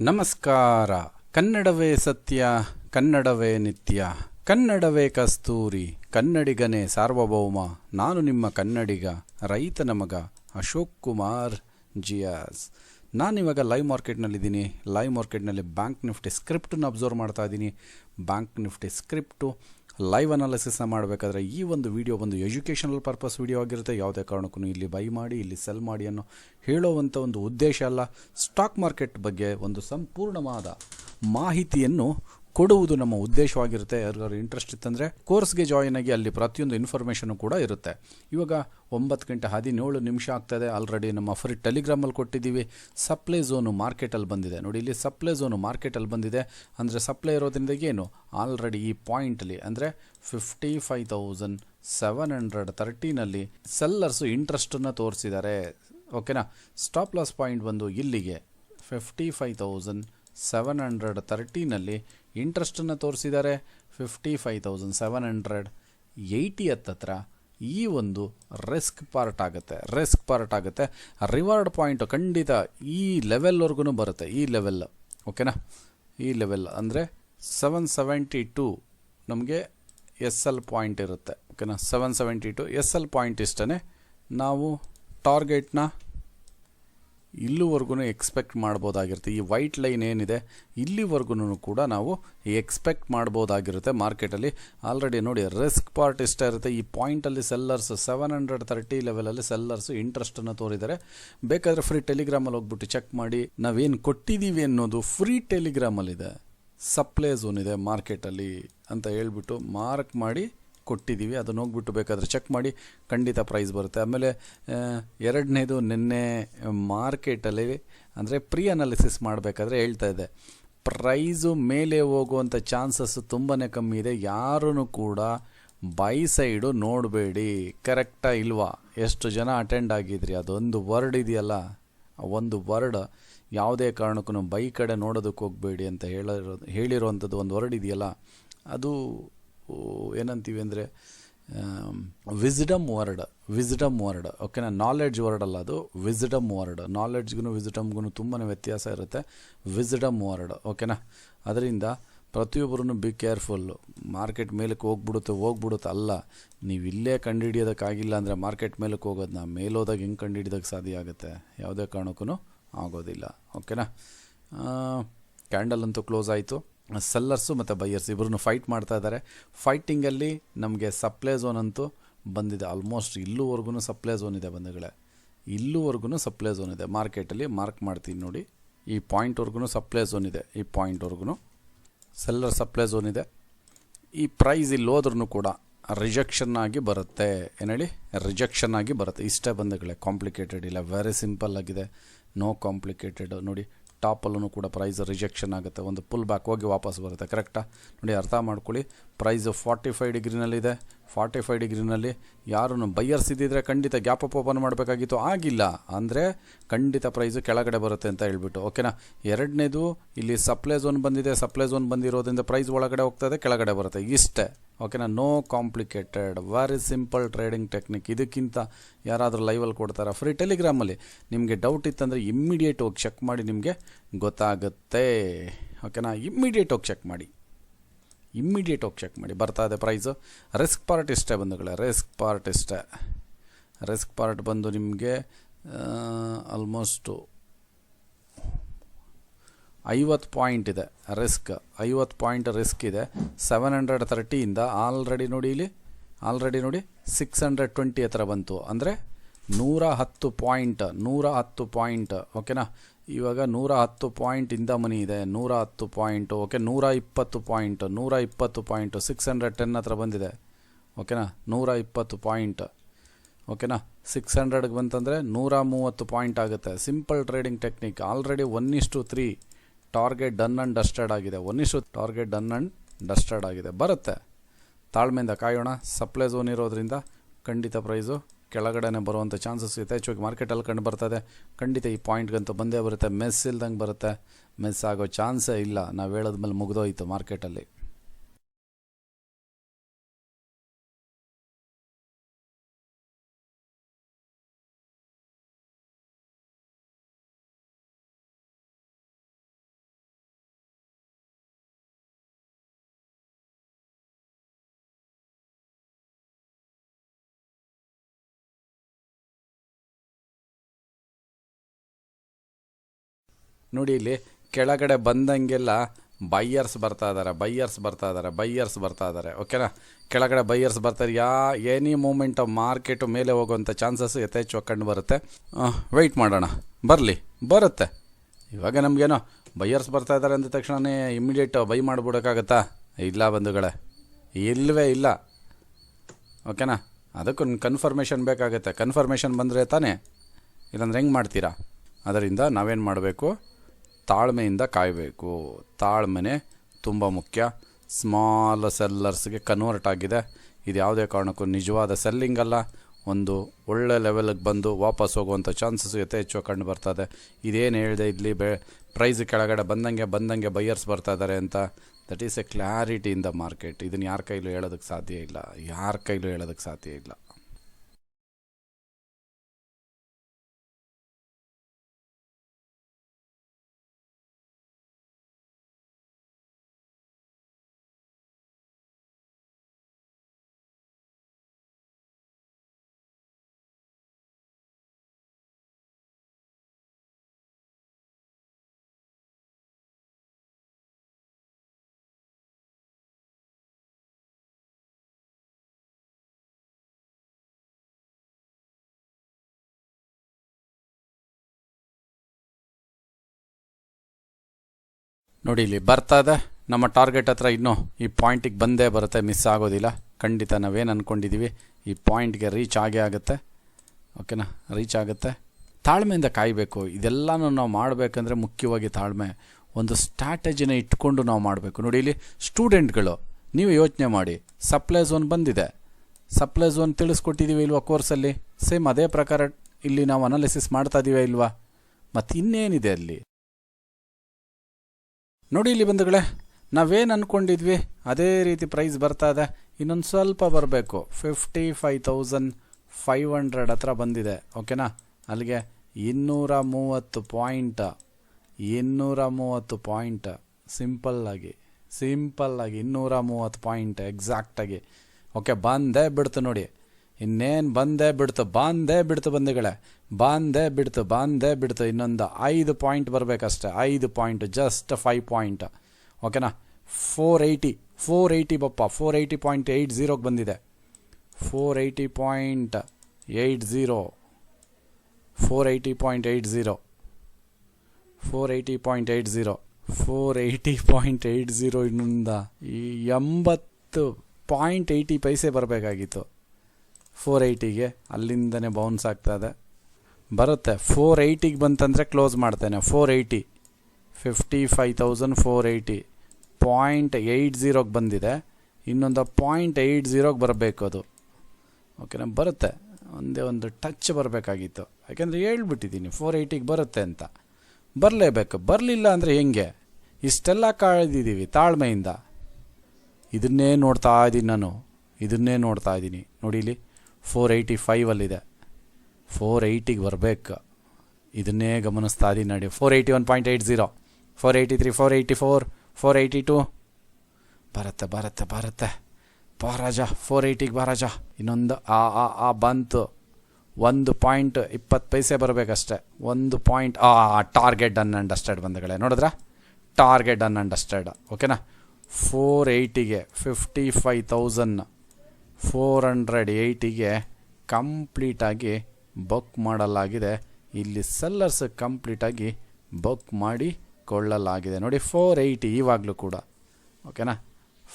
ನಮಸ್ಕಾರ. ಕನ್ನಡವೇ ಸತ್ಯ, ಕನ್ನಡವೇ ನಿತ್ಯ. ಕನ್ನಡವೇ ಕಸ್ತೂರಿ, ಕನ್ನಡಿಗನೇ ಸಾರ್ವಭೌಮ. ನಾನು ನಿಮ್ಮ ಕನ್ನಡಿಗ ರೈತ ನಮಗ ಅಶೋಕ್ ಕುಮಾರ್ ಜಿಯಾಸ್. ನಾನಿವಾಗ ಲೈವ್ ಮಾರ್ಕೆಟ್ನಲ್ಲಿದ್ದೀನಿ. ಲೈವ್ ಮಾರ್ಕೆಟ್ನಲ್ಲಿ ಬ್ಯಾಂಕ್ ನಿಫ್ಟಿ ಸ್ಕ್ರಿಪ್ಟನ್ನು ಅಬ್ಸರ್ವ್ ಮಾಡ್ತಾ ಇದ್ದೀನಿ. ಬ್ಯಾಂಕ್ ನಿಫ್ಟಿ ಸ್ಕ್ರಿಪ್ಟು ಲೈವ್ ಅನಾಲಿಸಿಸ್ನ ಮಾಡಬೇಕಾದ್ರೆ ಈ ಒಂದು ವಿಡಿಯೋ ಒಂದು ಎಜುಕೇಷನಲ್ ಪರ್ಪಸ್ ವಿಡಿಯೋ ಆಗಿರುತ್ತೆ. ಯಾವುದೇ ಕಾರಣಕ್ಕೂ ಇಲ್ಲಿ ಬೈ ಮಾಡಿ, ಇಲ್ಲಿ ಸೆಲ್ ಮಾಡಿ ಅನ್ನೋ ಹೇಳೋವಂಥ ಒಂದು ಉದ್ದೇಶ ಅಲ್ಲ. ಸ್ಟಾಕ್ ಮಾರ್ಕೆಟ್ ಬಗ್ಗೆ ಒಂದು ಸಂಪೂರ್ಣವಾದ ಮಾಹಿತಿಯನ್ನು ಕೊಡುವುದು ನಮ್ಮ ಉದ್ದೇಶವಾಗಿರುತ್ತೆ. ಯಾರಿಗಾದ್ರು ಇಂಟ್ರೆಸ್ಟ್ ಇತ್ತಂದರೆ ಕೋರ್ಸ್ಗೆ ಜಾಯಿನ್ ಆಗಿ ಅಲ್ಲಿ ಪ್ರತಿಯೊಂದು ಇನ್ಫಾರ್ಮೇಷನು ಕೂಡ ಇರುತ್ತೆ. ಇವಾಗ ಒಂಬತ್ತು ಗಂಟೆ ಹದಿನೇಳು ನಿಮಿಷ ಆಗ್ತದೆ. ಆಲ್ರೆಡಿ ನಮ್ಮ ಫ್ರೀ ಟೆಲಿಗ್ರಾಮಲ್ಲಿ ಕೊಟ್ಟಿದ್ದೀವಿ. ಸಪ್ಲೈ ಝೋನು ಮಾರ್ಕೆಟಲ್ಲಿ ಬಂದಿದೆ. ನೋಡಿ, ಇಲ್ಲಿ ಸಪ್ಲೈ ಝೋನು ಮಾರ್ಕೆಟಲ್ಲಿ ಬಂದಿದೆ. ಅಂದರೆ ಸಪ್ಲೈ ಇರೋದ್ರಿಂದ ಏನು? ಆಲ್ರೆಡಿ ಈ ಪಾಯಿಂಟಲ್ಲಿ ಅಂದರೆ fifty five thousand seven hundred ತರ್ಟೀನಲ್ಲಿ sellers ಇಂಟ್ರೆಸ್ಟನ್ನು ತೋರಿಸಿದ್ದಾರೆ. ಓಕೆನಾ ಸ್ಟಾಪ್ ಲಾಸ್ ಪಾಯಿಂಟ್ ಬಂದು ಇಲ್ಲಿಗೆ fifty five thousand seven hundred ತರ್ಟೀನಲ್ಲಿ ಇಂಟ್ರೆಸ್ಟನ್ನು ತೋರಿಸಿದ್ದಾರೆ fifty five thousand seven hundred eighty ಹತ್ತತ್ರ ಈ ಒಂದು ರಿಸ್ಕ್ ಪಾರ್ಟ್ ಆಗುತ್ತೆ. ರಿಸ್ಕ್ ಪಾರ್ಟ್ ಆಗುತ್ತೆ. ರಿವಾರ್ಡ್ ಪಾಯಿಂಟು ಖಂಡಿತ ಈ ಲೆವೆಲ್ವರೆಗೂ ಬರುತ್ತೆ. ಈ ಲೆವೆಲ್, ಓಕೆನಾ? ಈ ಲೆವೆಲ್ ಅಂದರೆ ಸೆವೆನ್ ಸೆವೆಂಟಿ ಟು ನಮಗೆ ಎಸ್ ಎಲ್ ಪಾಯಿಂಟ್ ಇರುತ್ತೆ. ಓಕೆನಾ? Seven seventy two S L point ಇಷ್ಟೇ ನಾವು ಟಾರ್ಗೆಟ್ನ ಇಲ್ಲಿವರೆಗೂ ಎಕ್ಸ್ಪೆಕ್ಟ್ ಮಾಡ್ಬೋದಾಗಿರುತ್ತೆ. ಈ ವೈಟ್ ಲೈನ್ ಏನಿದೆ, ಇಲ್ಲಿವರೆಗೂ ಕೂಡ ನಾವು ಎಕ್ಸ್ಪೆಕ್ಟ್ ಮಾಡ್ಬೋದಾಗಿರುತ್ತೆ ಮಾರ್ಕೆಟಲ್ಲಿ. ಆಲ್ರೆಡಿ ನೋಡಿ, ರಿಸ್ಕ್ ಪಾರ್ಟ್ ಇಷ್ಟ ಇರುತ್ತೆ. ಈ ಪಾಯಿಂಟಲ್ಲಿ ಸೆಲ್ಲರ್ಸ್ ಸೆವೆನ್ ಹಂಡ್ರೆಡ್ ತರ್ಟಿ ಲೆವೆಲಲ್ಲಿ ಸೆಲ್ಲರ್ಸ್ ಇಂಟ್ರೆಸ್ಟನ್ನು ತೋರಿದ್ದಾರೆ. ಬೇಕಾದರೆ ಫ್ರೀ ಟೆಲಿಗ್ರಾಮಲ್ಲಿ ಹೋಗ್ಬಿಟ್ಟು ಚೆಕ್ ಮಾಡಿ. ನಾವೇನು ಕೊಟ್ಟಿದ್ದೀವಿ ಅನ್ನೋದು ಫ್ರೀ ಟೆಲಿಗ್ರಾಮಲ್ಲಿದೆ ಸಪ್ಲೈ ಝೋನ್ ಇದೆ ಮಾರ್ಕೆಟಲ್ಲಿ ಅಂತ ಹೇಳ್ಬಿಟ್ಟು ಮಾರ್ಕ್ ಮಾಡಿ ಕೊಟ್ಟಿದ್ದೀವಿ, ಅದನ್ನು ಹೋಗ್ಬಿಟ್ಟು ಬೇಕಾದರೆ ಚೆಕ್ ಮಾಡಿ, ಖಂಡಿತ ಪ್ರೈಸ್ ಬರುತ್ತೆ. ಆಮೇಲೆ ಎರಡನೇದು ನಿನ್ನೆ ಮಾರ್ಕೆಟಲ್ಲಿ, ಅಂದರೆ ಪ್ರೀ ಅನಾಲಿಸಿಸ್ ಮಾಡಬೇಕಾದ್ರೆ ಹೇಳ್ತಾ ಇದೆ ಪ್ರೈಸು ಮೇಲೆ ಹೋಗುವಂಥ ಚಾನ್ಸಸ್ ತುಂಬಾ ಕಮ್ಮಿ ಇದೆ. ಯಾರೂ ಕೂಡ ಬೈ ಸೈಡು ನೋಡಬೇಡಿ. ಕರೆಕ್ಟಾ ಇಲ್ವಾ? ಎಷ್ಟು ಜನ ಅಟೆಂಡ್ ಆಗಿದ್ರಿ? ಅದೊಂದು ವರ್ಡ್ ಇದೆಯಲ್ಲ? ಒಂದು ವರ್ಡ್ ಯಾವುದೇ ಕಾರಣಕ್ಕೂ ಬೈ ಕಡೆ ನೋಡೋದಕ್ಕೆ ಹೋಗಬೇಡಿ ಅಂತ ಹೇಳಿರೋ ಹೇಳಿರೋವಂಥದ್ದು ಒಂದು ವರ್ಡ್ ಇದೆಯಲ್ಲ? ಅದು ಏನಂತೀವಿ ಅಂದರೆ ವಿಸ್ಡಮ್ ವರ್ಡ್ ವಿಸ್ಡಮ್ ವರ್ಡ್ ಓಕೆನಾ ನಾಲೆಡ್ಜ್ ವರ್ಡ್ ಅಲ್ಲ ಅದು ವಿಸ್ಡಮ್ ವರ್ಡ್ ನಾಲೆಡ್ಜ್ಗೂ ವಿಸ್ಡಮ್ಗೂ ತುಂಬಾ ವ್ಯತ್ಯಾಸ ಇರುತ್ತೆ. ವಿಸ್ಡಮ್ ವರ್ಡ್ ಓಕೆನಾ ಅದರಿಂದ ಪ್ರತಿಯೊಬ್ಬರೂ ಬಿ ಕೇರ್ಫುಲ್ಲು ಮಾರ್ಕೆಟ್ ಮೇಲಕ್ಕೆ ಹೋಗ್ಬಿಡುತ್ತೆ ಹೋಗ್ಬಿಡುತ್ತೆ ಅಲ್ಲ. ನೀವು ಇಲ್ಲೇ ಕಂಡುಹಿಡಿಯೋದಕ್ಕಾಗಿಲ್ಲ ಅಂದರೆ ಮಾರ್ಕೆಟ್ ಮೇಲಕ್ಕೆ ಹೋಗೋದನ್ನ ಮೇಲೋದಾಗ ಹೆಂಗೆ ಕಂಡುಹಿಡಿಯೋದಕ್ಕೆ ಸಾಧ್ಯ ಆಗುತ್ತೆ? ಯಾವುದೇ ಕಾರಣಕ್ಕೂ ಆಗೋದಿಲ್ಲ. ಓಕೆನಾ ಕ್ಯಾಂಡಲ್ ಅಂತೂ ಕ್ಲೋಸ್ ಆಯಿತು. ಸೆಲ್ಲರ್ಸು ಮತ್ತು ಬೈಯರ್ಸ್ ಇಬ್ಬರೂ ಫೈಟ್ ಮಾಡ್ತಾ ಇದ್ದಾರೆ ಫೈಟಿಂಗಲ್ಲಿ ನಮಗೆ ಸಪ್ಲೈ ಝೋನ್ ಅಂತೂ ಬಂದಿದೆ. ಆಲ್ಮೋಸ್ಟ್ ಇಲ್ಲೂವರೆಗೂ ಸಪ್ಲೈ ಝೋನ್ ಇದೆ ಬಂಧುಗಳೇ. ಇಲ್ಲೂವರೆಗೂ ಸಪ್ಲೈ ಝೋನ್ ಇದೆ. ಮಾರ್ಕೆಟಲ್ಲಿ ಮಾರ್ಕ್ ಮಾಡ್ತೀನಿ ನೋಡಿ. ಈ ಪಾಯಿಂಟ್ವರೆಗೂ ಸಪ್ಲೈ ಝೋನ್ ಇದೆ. ಈ ಪಾಯಿಂಟ್ವರೆಗೂ ಸೆಲ್ಲರ್ ಸಪ್ಲೈ ಝೋನ್ ಇದೆ. ಈ ಪ್ರೈಸ್ ಇಲ್ಲಿ ಹೋದ್ರೂ ಕೂಡ ರಿಜೆಕ್ಷನ್ ಆಗಿ ಬರುತ್ತೆ. ಏನು ರಿಜೆಕ್ಷನ್ ಆಗಿ ಬರುತ್ತೆ. ಇಷ್ಟೇ ಬಂದಗಳೇ ಕಾಂಪ್ಲಿಕೇಟೆಡ್ ಇಲ್ಲ. ವೆರಿ ಸಿಂಪಲ್ ಆಗಿದೆ. ನೋ ಕಾಂಪ್ಲಿಕೇಟೆಡ್ ನೋಡಿ ಟಾಪಲ್ಲೂ ಕೂಡ ಪ್ರೈಸ್ ರಿಜೆಕ್ಷನ್ ಆಗುತ್ತೆ. ಒಂದು ಪುಲ್ ಬ್ಯಾಕ್ ಹೋಗಿ ವಾಪಸ್ ಬರುತ್ತೆ. ಕರೆಕ್ಟಾ ನೋಡಿ, ಅರ್ಥ ಮಾಡ್ಕೊಳ್ಳಿ. ಪ್ರೈಸು ಫಾರ್ಟಿ ಫೈವ್ ಡಿಗ್ರಿನಲ್ಲಿದೆ. ಫಾರ್ಟಿ ಫೈವ್ ಡಿಗ್ರಿನಲ್ಲಿ ಯಾರನ್ನು ಬೈಯರ್ಸ್ ಇದ್ದಿದ್ರೆ ಖಂಡಿತ ಗ್ಯಾಪ್ ಅಪ್ ಓಪನ್ ಮಾಡಬೇಕಾಗಿತ್ತು. ಆಗಿಲ್ಲ. ಅಂದರೆ ಖಂಡಿತ ಪ್ರೈಸು ಕೆಳಗಡೆ ಬರುತ್ತೆ ಅಂತ ಹೇಳ್ಬಿಟ್ಟು. ಓಕೆನಾ? ಎರಡನೇದು, ಇಲ್ಲಿ ಸಪ್ಲೈ ಝೋನ್ ಬಂದಿದೆ. ಸಪ್ಲೈ ಝೋನ್ ಬಂದಿರೋದ್ರಿಂದ ಪ್ರೈಸ್ ಒಳಗಡೆ ಹೋಗ್ತದೆ ಕೆಳಗಡೆ ಬರುತ್ತೆ. ಇಷ್ಟೇ. ಓಕೆನಾ? No complicated. Very simple trading technique. ಇದಕ್ಕಿಂತ ಯಾರಾದರೂ ಲೈವಲ್ಲಿ ಕೊಡ್ತಾರಾ? ಫ್ರೀ ಟೆಲಿಗ್ರಾಮಲ್ಲಿ. ನಿಮಗೆ ಡೌಟ್ ಇತ್ತಂದರೆ ಇಮ್ಮಿಡಿಯೇಟ್ ಹೋಗಿ ಚೆಕ್ ಮಾಡಿ ನಿಮಗೆ ಗೊತ್ತಾಗುತ್ತೆ. ಓಕೆನಾ? ಇಮ್ಮಿಡಿಯೇಟ್ ಹೋಗಿ ಚೆಕ್ ಮಾಡಿ. ಇಮ್ಮಿಡಿಯೇಟ್ ಹೋಗಿ ಚೆಕ್ ಮಾಡಿ. ಬರ್ತಾ ಇದೆ ಪ್ರೈಸು ರಿಸ್ಕ್ ಪಾರ್ಟ್ ಇಷ್ಟೇ ಬಂಧುಗಳೇ. ರಿಸ್ಕ್ ಪಾರ್ಟ್ ಇಷ್ಟೇ. ರಿಸ್ಕ್ ಪಾರ್ಟ್ ಬಂದು ನಿಮಗೆ ಆಲ್ಮೋಸ್ಟು ಐವತ್ತು ಪಾಯಿಂಟ್ ಇದೆ ರಿಸ್ಕ್ ಐವತ್ತು ಪಾಯಿಂಟ್ ರಿಸ್ಕ್ ಇದೆ. ಸೆವೆನ್ ಹಂಡ್ರೆಡ್ ತರ್ಟಿಯಿಂದ ಆಲ್ರೆಡಿ ನೋಡಿ ಇಲ್ಲಿ. ಆಲ್ರೆಡಿ ನೋಡಿ ಸಿಕ್ಸ್ ಹಂಡ್ರೆಡ್ ಟ್ವೆಂಟಿ ಹತ್ರ ಬಂತು. ಅಂದರೆ ನೂರ ಹತ್ತು ಪಾಯಿಂಟ್ ನೂರ ಹತ್ತು ಪಾಯಿಂಟ್ ಓಕೆನಾ ಇವಾಗ ನೂರ ಹತ್ತು ಪಾಯಿಂಟ್ ಇಂದ ಮನಿ ಇದೆ. ನೂರ ಹತ್ತು ಪಾಯಿಂಟು ಓಕೆ ನೂರ ಇಪ್ಪತ್ತು ಪಾಯಿಂಟ್ ನೂರ ಇಪ್ಪತ್ತು ಪಾಯಿಂಟು ಸಿಕ್ಸ್ ಹಂಡ್ರೆಡ್ ಟೆನ್ ಹತ್ರ ಬಂದಿದೆ. ಓಕೆನಾ ನೂರ ಇಪ್ಪತ್ತು ಪಾಯಿಂಟ್ ಓಕೆನಾ ಸಿಕ್ಸ್ ಹಂಡ್ರೆಡ್ಗೆ ಬಂತಂದರೆ ನೂರ ಮೂವತ್ತು ಪಾಯಿಂಟ್ ಆಗುತ್ತೆ. Simple trading technique already one ಇಷ್ಟು three target done and dusted ಆಗಿದೆ. ಒನ್ ಇಷ್ಟು ಟಾರ್ಗೆಟ್ ಡನ್ ಆ್ಯಂಡ್ ಡಸ್ಟೆಡ್ ಆಗಿದೆ. ಬರುತ್ತೆ. ತಾಳ್ಮೆಯಿಂದ ಕಾಯೋಣ. ಸಪ್ಲೈ ಝೋನ್ ಇರೋದ್ರಿಂದ ಖಂಡಿತ ಪ್ರೈಸು ಕೆಳಗಡೆನೆ ಬರುವಂಥ ಚಾನ್ಸಸ್ ಯಥೇಚ್ಛವಾಗಿ ಮಾರ್ಕೆಟಲ್ಲಿ ಕಂಡು ಬರ್ತದೆ. ಖಂಡಿತ ಈ ಪಾಯಿಂಟ್ಗಂತೂ ಬಂದೇ ಬರುತ್ತೆ. ಮೆಸ್ ಇಲ್ದಂಗೆ ಬರುತ್ತೆ. ಮೆಸ್ ಆಗೋ ಚಾನ್ಸೇ ಇಲ್ಲ. ನಾವು ಹೇಳೋದ್ಮೇಲೆ ಮುಗಿದೋಯ್ತು ಮಾರ್ಕೆಟಲ್ಲಿ ನೋಡಿ ಇಲ್ಲಿ ಕೆಳಗಡೆ ಬಂದಂಗೆಲ್ಲ ಬೈಯರ್ಸ್ ಬರ್ತಾ ಇದ್ದಾರೆ ಬೈಯರ್ಸ್ ಬರ್ತಾ ಇದ್ದಾರೆ ಬೈಯರ್ಸ್ ಬರ್ತಾ ಇದ್ದಾರೆ ಓಕೆನಾ ಕೆಳಗಡೆ ಬೈಯರ್ಸ್ ಬರ್ತಾರೆ. ಯಾ ಎನಿ ಮೂಮೆಂಟ್ ಮಾರ್ಕೆಟು ಮೇಲೆ ಹೋಗುವಂಥ ಚಾನ್ಸಸ್ ಯಥೇಚ್ಛವಾಗಿ ಕಂಡು ಬರುತ್ತೆ ವೆಯ್ಟ್ ಮಾಡೋಣ. ಬರಲಿ. ಬರುತ್ತೆ. ಇವಾಗ ನಮಗೇನೋ ಬೈಯರ್ಸ್ ಬರ್ತಾ ಇದ್ದಾರೆ ಅಂದ ತಕ್ಷಣವೇ ಇಮಿಡಿಯೇಟ್ ಬೈ ಮಾಡಿಬಿಡೋಕ್ಕಾಗತ್ತಾ? ಇಲ್ಲ ಬಂಧುಗಳೇ. ಇಲ್ಲವೇ ಇಲ್ಲ. ಓಕೆನಾ ಅದಕ್ಕೊಂದು ಕನ್ಫರ್ಮೇಷನ್ ಬೇಕಾಗುತ್ತೆ. ಕನ್ಫರ್ಮೇಷನ್ ಬಂದರೆ ತಾನೇ? ಇಲ್ಲಾಂದ್ರೆ ಹೆಂಗೆ ಮಾಡ್ತೀರಾ? ಅದರಿಂದ ನಾವೇನು ಮಾಡಬೇಕು? ತಾಳ್ಮೆಯಿಂದ ಕಾಯಬೇಕು. ತಾಳ್ಮೆನೆ ತುಂಬ ಮುಖ್ಯ. ಸ್ಮಾಲ್ ಸೆಲ್ಲರ್ಸ್ಗೆ ಕನ್ವರ್ಟ್ ಆಗಿದೆ. ಇದು ಯಾವುದೇ ಕಾರಣಕ್ಕೂ ನಿಜವಾದ ಸೆಲ್ಲಿಂಗ್ ಅಲ್ಲ. ಒಂದು ಒಳ್ಳೆ ಲೆವೆಲ್ಗೆ ಬಂದು ವಾಪಸ್ ಹೋಗುವಂಥ ಚಾನ್ಸಸ್ ಯಥೇಚ್ಛ ಕಂಡು ಬರ್ತದೆ. ಇದೇನು ಹೇಳಿದೆ ಇಲ್ಲಿ ಬೆ ಪ್ರೈಸ್ ಕೆಳಗಡೆ ಬಂದಂಗೆ ಬಂದಂಗೆ ಬೈಯರ್ಸ್ ಬರ್ತಾ ಇದ್ದಾರೆ ಅಂತ. That is a clarity in the market ಇದನ್ನು ಯಾರ ಕೈಲೂ ಹೇಳೋದಕ್ಕೆ ಸಾಧ್ಯ ಇಲ್ಲ. ಯಾರ ಕೈಲೂ ಹೇಳೋದಕ್ಕೆ ಸಾಧ್ಯ ಇಲ್ಲ. ನೋಡಿ, ಇಲ್ಲಿ ಬರ್ತಾ ಇದೆ. ನಮ್ಮ ಟಾರ್ಗೆಟ್ ಹತ್ರ ಇನ್ನೂ ಈ ಪಾಯಿಂಟಿಗೆ ಬಂದೇ ಬರುತ್ತೆ, ಮಿಸ್ ಆಗೋದಿಲ್ಲ. ಖಂಡಿತ ನಾವೇನು ಅಂದ್ಕೊಂಡಿದ್ದೀವಿ ಈ ಪಾಯಿಂಟ್ಗೆ ರೀಚ್ ಆಗೇ ಆಗುತ್ತೆ. ಓಕೆನಾ? ರೀಚ್ ಆಗುತ್ತೆ. ತಾಳ್ಮೆಯಿಂದ ಕಾಯಬೇಕು. ಇದೆಲ್ಲನೂ ನಾವು ಮಾಡಬೇಕಂದ್ರೆ ಮುಖ್ಯವಾಗಿ ತಾಳ್ಮೆ. ಒಂದು ಸ್ಟ್ರಾಟಜಿನ ಇಟ್ಕೊಂಡು ನಾವು ಮಾಡಬೇಕು. ನೋಡಿ, ಇಲ್ಲಿ ಸ್ಟೂಡೆಂಟ್ಗಳು, ನೀವು ಯೋಚನೆ ಮಾಡಿ. ಸಪ್ಲೈ ಝೋನ್ ಬಂದಿದೆ. ಸಪ್ಲೈ ಝೋನ್ ತಿಳಿಸ್ಕೊಟ್ಟಿದ್ದೀವಿ ಇಲ್ವಾ ಕೋರ್ಸಲ್ಲಿ? ಸೇಮ್ ಅದೇ ಪ್ರಕಾರ ಇಲ್ಲಿ ನಾವು ಅನಾಲಿಸಿಸ್ ಮಾಡ್ತಾ ಇದ್ದೀವಿ ಇಲ್ವಾ? ಮತ್ತು ಇನ್ನೇನಿದೆ ಅಲ್ಲಿ? ನೋಡಿ ಇಲ್ಲಿ ಬಂಧುಗಳೇ, ನಾವೇನು ಅಂದ್ಕೊಂಡಿದ್ವಿ ಅದೇ ರೀತಿ ಪ್ರೈಸ್ ಬರ್ತಾ ಇದೆ, ಇನ್ನೊಂದು ಸ್ವಲ್ಪ ಬರಬೇಕು. Fifty five thousand five hundred ಹತ್ರ ಬಂದಿದೆ ಓಕೆನಾ ಅಲ್ಲಿಗೆ ಇನ್ನೂರ ಮೂವತ್ತು ಪಾಯಿಂಟ್ ಇನ್ನೂರ ಮೂವತ್ತು ಪಾಯಿಂಟ್ ಸಿಂಪಲ್ಲಾಗಿ ಸಿಂಪಲ್ಲಾಗಿ ಇನ್ನೂರ ಮೂವತ್ತು ಪಾಯಿಂಟ್ ಎಕ್ಸಾಕ್ಟಾಗಿ ಓಕೆ ಬಂದೇ ಬಿಡ್ತು ನೋಡಿ. ಇನ್ನೇನು ಬಂದೇ ಬಿಡ್ತು, ಬಾಂದೇ ಬಿಡ್ತು ಬಂಧುಗಳೇ. ಬಾಂದೇ ಬಿಡ್ತು ಬಾಂದೇ ಬಿಡ್ತು. ಇನ್ನೊಂದು ಐದು ಪಾಯಿಂಟ್ ಬರಬೇಕಷ್ಟೆ. ಐದು ಪಾಯಿಂಟ್, ಜಸ್ಟ್ ಫೈವ್ ಪಾಯಿಂಟ್. ಓಕೆನಾ? ಫೋರ್ ಏಯ್ಟಿ ಫೋರ್ ಏಯ್ಟಿ ಬಪ್ಪ. ಫೋರ್ ಏಯ್ಟಿ ಪಾಯಿಂಟ್ ಏಯ್ಟ್ ಝೀರೋಗೆ ಬಂದಿದೆ. Four eighty point eight zero. Four eighty point eight zero. Four eighty point eight zero. Four eighty point eight zero ಇನ್ನೊಂದ ಎಂಬತ್ತು point eighty ಪೈಸೆ ಬರಬೇಕಾಗಿತ್ತು. Four ಏಯ್ಟಿಗೆ, ಅಲ್ಲಿಂದನೇ bounce ಆಗ್ತದೆ ಬರುತ್ತೆ. Four ಏಯ್ಟಿಗೆ ಬಂತಂದರೆ ಕ್ಲೋಸ್ ಮಾಡ್ತೇನೆ. Four eighty fifty five thousand four eighty point eight ಝೀರೋಗೆ ಬಂದಿದೆ. ಇನ್ನೊಂದು ಪಾಯಿಂಟ್ ಏಯ್ಟ್ ಝೀರೋಗೆ ಬರಬೇಕು ಅದು. ಓಕೆನಾ ಬರುತ್ತೆ. ಒಂದೇ ಒಂದು ಟಚ್ ಬರಬೇಕಾಗಿತ್ತು. ಯಾಕೆಂದರೆ ಹೇಳ್ಬಿಟ್ಟಿದ್ದೀನಿ, ಫೋರ್ ಏಯ್ಟಿಗೆ ಬರುತ್ತೆ ಅಂತ. ಬರಲೇಬೇಕು. ಬರಲಿಲ್ಲ ಅಂದರೆ ಹೆಂಗೆ? ಇಷ್ಟೆಲ್ಲ ಕಾಯ್ದಿದ್ದೀವಿ ತಾಳ್ಮೆಯಿಂದ. ಇದನ್ನೇ ನೋಡ್ತಾ ಇದ್ದೀನಿ ನಾನು. ಇದನ್ನೇ ನೋಡ್ತಾ ಇದ್ದೀನಿ. ನೋಡಿ ಇಲ್ಲಿ ಫೋರ್ ಏಯ್ಟಿ ಫೈವಲ್ಲಿದೆ ಫೋರ್ ಏಯ್ಟಿಗೆ ಬರಬೇಕು. ಇದನ್ನೇ ಗಮನಿಸ್ತಾ ಇದ್ದೀನಿ ನೋಡಿ. Four eighty one point eight zero. Four eighty three, four eighty four four eighty two. ಬರುತ್ತೆ ಬರುತ್ತೆ ಬರುತ್ತೆ. ಬಾರಾಜ ಫೋರ್ ಏಯ್ಟಿಗೆ ಬಾರಾಜ ಇನ್ನೊಂದು ಆ ಆ ಆ ಬಂತು. ಒಂದು ಪಾಯಿಂಟ್ ಇಪ್ಪತ್ತು ಪೈಸೆ ಬರಬೇಕಷ್ಟೆ. ಒಂದು ಪಾಯಿಂಟ್, ಆ ಟಾರ್ಗೆಟ್ ಅನ್ ಅಂಡರ್ಸ್ಟ್ಯಾಂಡ್ ಬಂದಗಳೇ ನೋಡಿದ್ರಾ? ಟಾರ್ಗೆಟ್ ಅನ್ ಅಂಡರ್ಸ್ಟ್ಯಾಂಡ್ ಓಕೆನಾ? Four ಏಯ್ಟಿಗೆ fifty five thousand four hundred ಏಯ್ಟಿಗೆ ಕಂಪ್ಲೀಟಾಗಿ ಬುಕ್ ಮಾಡಲಾಗಿದೆ. ಇಲ್ಲಿ ಸೆಲ್ಲರ್ಸ್ ಕಂಪ್ಲೀಟಾಗಿ ಬುಕ್ ಮಾಡಿ ಕೊಳ್ಳಲಾಗಿದೆ. ನೋಡಿ ಫೋರ್ ಏಯ್ಟಿ ಇವಾಗಲೂ ಕೂಡ. ಓಕೆನಾ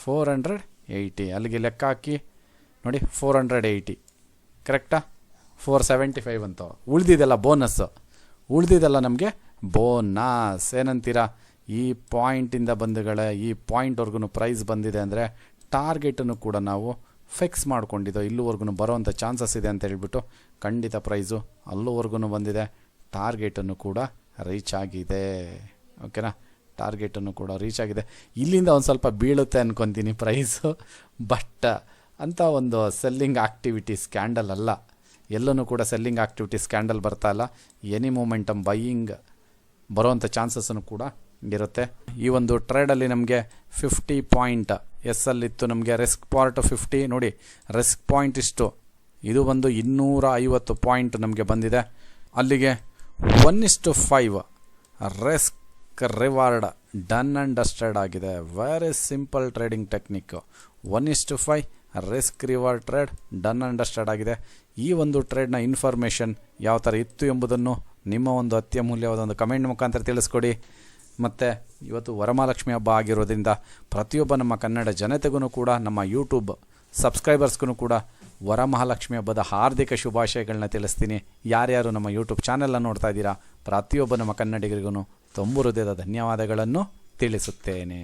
ಫೋರ್ ಹಂಡ್ರೆಡ್ ಏಯ್ಟಿ ಅಲ್ಲಿಗೆ ಲೆಕ್ಕ ಹಾಕಿ. ನೋಡಿ ಫೋರ್ ಹಂಡ್ರೆಡ್ ಏಯ್ಟಿ ಕರೆಕ್ಟಾ ಫೋರ್ ಸೆವೆಂಟಿ ಫೈವ್ ಅಂತ. ಉಳಿದಿದೆಲ್ಲ ಬೋನಸ್ ಉಳಿದಿದೆಲ್ಲ ನಮಗೆ ಬೋನಸ್ ಏನಂತೀರಾ? ಈ ಪಾಯಿಂಟಿಂದ ಬಂದುಗಳೇ, ಈ ಪಾಯಿಂಟ್ವರೆಗೂ ಪ್ರೈಸ್ ಬಂದಿದೆ ಅಂದರೆ ಟಾರ್ಗೆಟನ್ನು ಕೂಡ ನಾವು ಫಿಕ್ಸ್ ಮಾಡ್ಕೊಂಡಿದ್ದೋ, ಇಲ್ಲಿವರೆಗೂ ಬರೋವಂಥ ಚಾನ್ಸಸ್ ಇದೆ ಅಂತ ಹೇಳ್ಬಿಟ್ಟು ಖಂಡಿತ ಪ್ರೈಸು ಅಲ್ಲಿವರೆಗೂ ಬಂದಿದೆ. ಟಾರ್ಗೆಟನ್ನು ಕೂಡ ರೀಚ್ ಆಗಿದೆ. ಓಕೆನಾ ಟಾರ್ಗೆಟನ್ನು ಕೂಡ ರೀಚ್ ಆಗಿದೆ. ಇಲ್ಲಿಂದ ಒಂದು ಸ್ವಲ್ಪ ಬೀಳುತ್ತೆ ಅನ್ಕೊತೀನಿ ಪ್ರೈಸು ಬಟ್ ಅಂತ ಒಂದು ಸೆಲ್ಲಿಂಗ್ ಆಕ್ಟಿವಿಟಿ ಸ್ಕ್ಯಾಂಡಲ್ ಅಲ್ಲ. ಎಲ್ಲೂ ಕೂಡ ಸೆಲ್ಲಿಂಗ್ ಆಕ್ಟಿವಿಟಿ ಸ್ಕ್ಯಾಂಡಲ್ ಬರ್ತಾ ಇಲ್ಲ. ಎನಿ ಮೂಮೆಂಟಮ್ ಬೈಯಿಂಗ್ ಬರೋವಂಥ ಚಾನ್ಸಸ್ಸನ್ನು ಕೂಡ ಇರುತ್ತೆ. ಈ ಒಂದು ಟ್ರೇಡಲ್ಲಿ ನಮಗೆ ಫಿಫ್ಟಿ ಪಾಯಿಂಟ್ ಎಸ್ ಅಲ್ಲಿತ್ತು. ನಮಗೆ ರಿಸ್ಕ್ ಪಾರ್ಟ್ ಫಿಫ್ಟಿ ನೋಡಿ ರಿಸ್ಕ್ ಪಾಯಿಂಟ್ ಇಷ್ಟು. ಇದು ಒಂದು ಇನ್ನೂರ ಐವತ್ತು ಪಾಯಿಂಟ್ ನಮಗೆ ಬಂದಿದೆ. ಅಲ್ಲಿಗೆ ಒನ್ ಇಷ್ಟು five risk reward done and dusted ಆಗಿದೆ. Very simple trading technique one ಇಷ್ಟು five risk reward trade done and dusted ಆಗಿದೆ. ಈ ಒಂದು ಟ್ರೇಡ್ನ ಇನ್ಫಾರ್ಮೇಷನ್ ಯಾವ ಥರ ಇತ್ತು ಎಂಬುದನ್ನು ನಿಮ್ಮ ಒಂದು ಅತ್ಯಮೂಲ್ಯವಾದ ಒಂದು ಕಮೆಂಟ್ ಮುಖಾಂತರ ತಿಳಿಸ್ಕೊಡಿ. ಮತ್ತು ಇವತ್ತು ವರಮಹಾಲಕ್ಷ್ಮಿ ಹಬ್ಬ ಆಗಿರೋದ್ರಿಂದ ಪ್ರತಿಯೊಬ್ಬ ನಮ್ಮ ಕನ್ನಡ ಜನತೆಗೂ ಕೂಡ, ನಮ್ಮ ಯೂಟ್ಯೂಬ್ ಸಬ್ಸ್ಕ್ರೈಬರ್ಸ್ಗೂ ಕೂಡ ವರಮಹಾಲಕ್ಷ್ಮಿ ಹಬ್ಬದ ಹಾರ್ದಿಕ ಶುಭಾಶಯಗಳನ್ನ ತಿಳಿಸ್ತೀನಿ. ಯಾರ್ಯಾರು ನಮ್ಮ ಯೂಟ್ಯೂಬ್ ಚಾನೆಲ್ನ ನೋಡ್ತಾ ಇದ್ದೀರಾ, ಪ್ರತಿಯೊಬ್ಬ ನಮ್ಮ ಕನ್ನಡಿಗರಿಗೂ ತುಂಬು ಹೃದಯದ ಧನ್ಯವಾದಗಳನ್ನು ತಿಳಿಸುತ್ತೇನೆ.